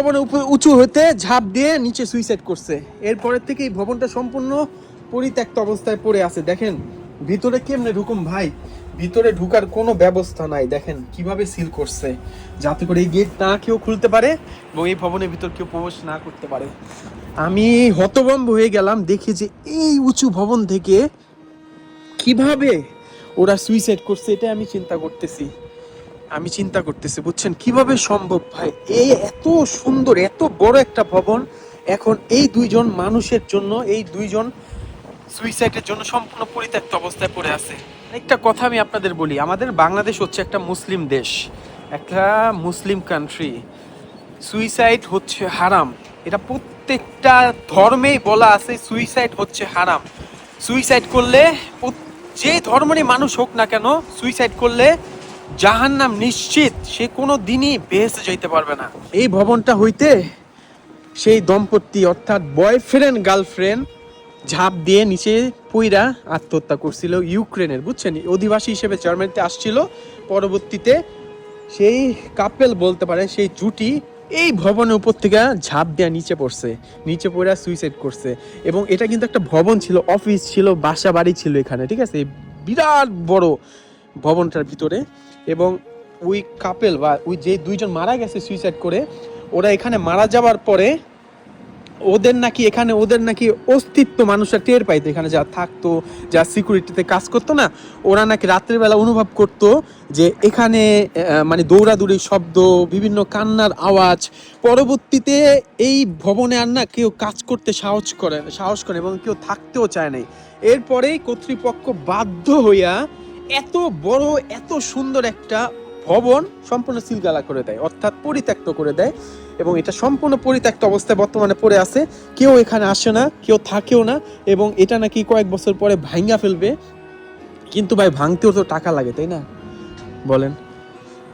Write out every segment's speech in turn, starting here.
উপর উঁচু হতে ঝাঁপ দিয়ে নিচে সুইসাইড করছে। এরপরের থেকে এই ভবনটা সম্পূর্ণ পরিত্যক্ত অবস্থায় পড়ে আছে। দেখেন, ভিতরে কেমনে ঢুকুম ভাই? ভিতরে ঢুকার কোনো ব্যবস্থা নাই। দেখেন, কীভাবে সিল করছে। যাতে করে এই গেট না কেউ খুলতে পারে এবং এই ভবনের ভিতর কেউ প্রবেশ না করতে পারে। আমি হতভম্ব হয়ে গেলাম, দেখি যে এই উঁচু ভবন থেকে কীভাবে ওরা সুইসাইড করছে, এটা আমি চিন্তা করতেছি। আমি চিন্তা করতেছি, বুঝছেন? কীভাবে সম্ভব ভাই? এই এত সুন্দর, এত বড় একটা ভবন, এখন এই দুইজন মানুষের জন্য, এই দুইজন সুইসাইডের জন্য সম্পূর্ণ পরিত্যক্ত অবস্থায় পড়ে আছে। একটা কথা আমি আপনাদের বলি, আমাদের বাংলাদেশ হচ্ছে একটা মুসলিম দেশ, একটা মুসলিম কান্ট্রি সুইসাইড হচ্ছে হারাম। এটা প্রত্যেকটা ধর্মেই বলা আছে সুইসাইড হচ্ছে হারাম। সুইসাইড করলে যে ধর্মেরই মানুষ হোক না কেন সুইসাইড করলে জাহান্নাম নিশ্চিত, সে কোনো দিনই বেহেসে যাইতে পারবে না। এই ভবনটা হইতে সেই দম্পতি অর্থাৎ বয়ফ্রেন্ড গার্লফ্রেন্ড ঝাঁপ দিয়ে নিচে পুইরা আত্মহত্যা করছিল ইউক্রেনের, বুঝছেন? অধিবাসী হিসেবে জার্মানিতে আসছিল। পরবর্তীতে সেই কাপেল বলতে পারে সেই জুটি এই ভবনের উপর থেকে ঝাঁপ দেওয়া নিচে পড়ছে, নিচে পড়ে সুইসাইড করছে। এবং এটা কিন্তু একটা ভবন ছিল অফিস ছিল, বাসা বাড়ি ছিল এখানে, ঠিক আছে? বিরাট বড় ভবনটার ভিতরে। এবং ওই কাপেল বা ওই যে দুইজন মারা গেছে সুইসাইড করে, ওরা এখানে মারা যাওয়ার পরে ওদের নাকি এখানে ওদের নাকি অস্তিত্ব মানুষরা টের পাইতো। এখানে যা থাকতো, যা সিকিউরিটিতে কাজ করতো না, ওরা নাকি রাত্রের বেলা অনুভব করতো যে এখানে মানে দৌড়াদৌড়ি শব্দ, বিভিন্ন কান্নার আওয়াজ, পরবর্তীতে এই ভবনে আর না কেউ কাজ করতে সাহস করে সাহস করে এবং কেউ থাকতেও চায় নাই। এরপরেই কর্তৃপক্ষ বাধ্য হইয়া এত বড়, এত সুন্দর একটা ভবন সম্পূর্ণ সিলগালা করে দেয়, অর্থাৎ পরিত্যক্ত করে দেয় এবং এটা সম্পূর্ণ পরিত্যক্ত অবস্থায় বর্তমানে পড়ে আছে। কেউ এখানে আসে না, কেউ থাকেও না এবং এটা নাকি কয়েক বছর পরে ভাঙ্গা ফেলবে। কিন্তু ভাই, ভাঙতেও তো টাকা লাগে, তাই না? বলেন।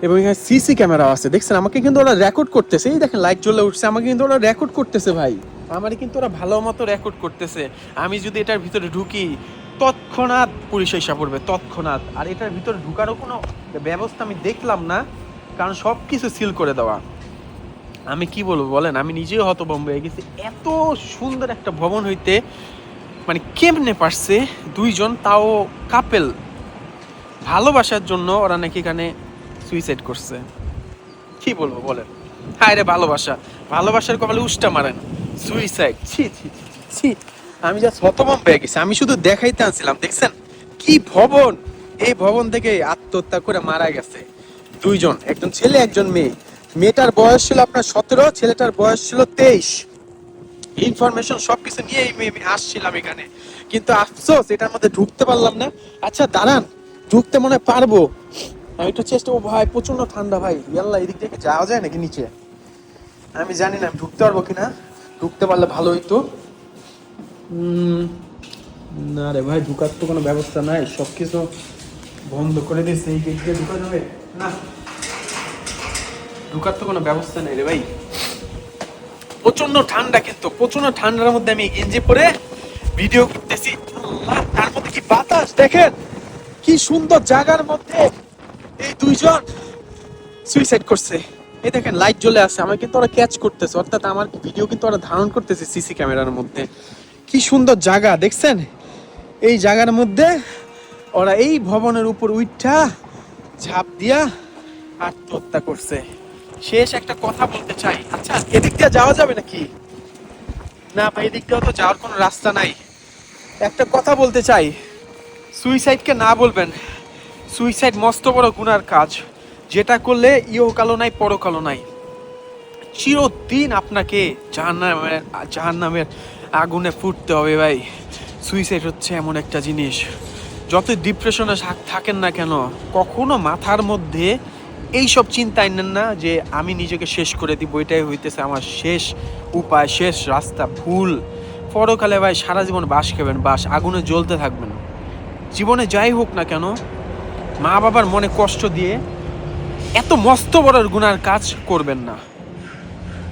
এবং এখানে সিসি ক্যামেরা আছে। দেখছেন, আমাকে কিন্তু ওরা রেকর্ড করতেছে। এই দেখেন লাইট জ্বলে উঠছে। আমাকে কিন্তু ওরা রেকর্ড করতেছে ভাই। আমারে কিন্তু ওরা ভালো মতো রেকর্ড করতেছে। আমি যদি এটার ভিতরে ঢুকি তৎক্ষণাৎ পুলিশ এসে পড়বে তৎক্ষণাৎ। আর এটার ভিতরে ঢুকারও কোনো ব্যবস্থা আমি দেখলাম না কারণ সব কিছু সিল করে দেওয়া। আমি কি বলব বলেন আমি নিজেও হতভম্ব হয়ে গেছি। এত সুন্দর একটা ভবন হইতে মানে কেমনে পারছে দুইজন তাও কাপেল ভালোবাসার জন্য ওরা নাকি এখানে সুইসাইড করছে। কি বলব বলেন? হায় রে ভালোবাসা ভালোবাসার কপালে উষ্টা মারেন সুইসাইড ছি ছি ছি, আমি যা হতভম্ব হয়ে গেছি, আমি শুধু দেখাইতে আনছিলাম, দেখছেন? কি ভবন? এই ভবন থেকে আত্মহত্যা করে মারা গেছে দুইজন, একজন ছেলে, একজন মেয়ে। মেয়েটার বয়স ছিল আপনার সতেরো, ছেলেটার বয়স ছিল তেইশ। ইনফরমেশন সবকিছু নিয়ে আমি আসছিলাম এখানে। কিন্তু আফসোস, এটার মধ্যে ঢুকতে পারলাম না। আচ্ছা দাঁড়ান, ঢুকতে মনে পারব। আমি একটু চেষ্টা ও ভাই প্রচণ্ড ঠান্ডা, ভাই। ইয়াল্লা, এদিক থেকে যাওয়া যায় নাকি নিচে? আমি জানি না, ঢুকতে পারব কিনা? ঢুকতে পারলে ভালো হইতো। না রে ভাই, ঢুকার তো কোনো ব্যবস্থা নাই। সবকিছু বন্ধ করে দিয়েছে, এই গেট দিয়ে ঢুকা যাবে? না। ঢুকার তো কোনো ব্যবস্থা নেই রে ভাই। প্রচণ্ড ঠান্ডা কিন্তু প্রচণ্ড ঠান্ডার মধ্যে আমি গেঞ্জি পরে ভিডিও করতেছি। তার মধ্যে কি বাতাস? দেখেন, কি সুন্দর জায়গার মধ্যে এই দুইজন সুইসাইড করছে। এই দেখেন লাইট জ্বলে আছে। আমার কিন্তু ওরা ক্যাচ করতেছে। অর্থাৎ আমার ভিডিও কিন্তু ওরা ধারণ করতেছে সিসি ক্যামেরার মধ্যে। কি সুন্দর জায়গা, দেখছেন? এই জায়গার মধ্যে ওরা এই ভবনের উপর উইঠা ঝাঁপ দিয়া আত্মহত্যা করছে। শেষ একটা কথা বলতে চাই। আচ্ছা এদিক দিয়ে যাওয়া যাবে নাকি? না, ভাই, এদিক দিয়েও তো যাওয়ার কোনো রাস্তা নাই। একটা কথা বলতে চাই। সুইসাইডকে না বলবেন। সুইসাইড মস্ত বড় গুনার কাজ। যেটা করলে ইহকালও নাই, পরকালও নাই। চিরদিন আপনাকে জাহান্নামের জাহান্নামের আগুনে ফুটতে হবে ভাই। সুইসাইড হচ্ছে এমন একটা জিনিস। যত ডিপ্রেশনে থাকেন না কেন, কখনো মাথার মধ্যে এইসব চিন্তা আনেন না যে, আমি নিজেকে শেষ করে দিব। এটাই হইতেছে আমার শেষ উপায়, শেষ রাস্তা, ভুল। পরকালে ভাই সারা জীবন বাস খাবেন, বাস। আগুনে জ্বলতে থাকবেন। জীবনে যাই হোক না কেন মা বাবার মনে কষ্ট দিয়ে এত মস্ত বড় গুনার কাজ করবেন না।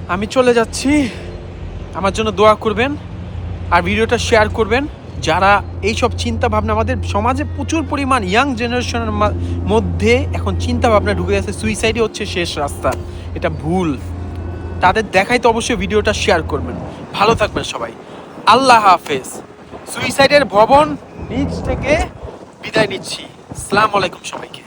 আমি চলে যাচ্ছি। আমার জন্য দোয়া করবেন। আর ভিডিওটা শেয়ার করবেন। যারা এইসব চিন্তা ভাবনা আমাদের সমাজে প্রচুর পরিমাণ ইয়াং জেনারেশনের মধ্যে এখন চিন্তা ভাবনা ঢুকে গেছে সুইসাইডই হচ্ছে শেষ রাস্তা। এটা ভুল। তাদের দেখাই তো অবশ্যই ভিডিওটা শেয়ার করবেন। ভালো থাকবেন সবাই। আল্লাহ হাফেজ। সুইসাইডের ভবন নিচ থেকে বিদায় নিচ্ছি। আসসালামু আলাইকুম সবাইকে।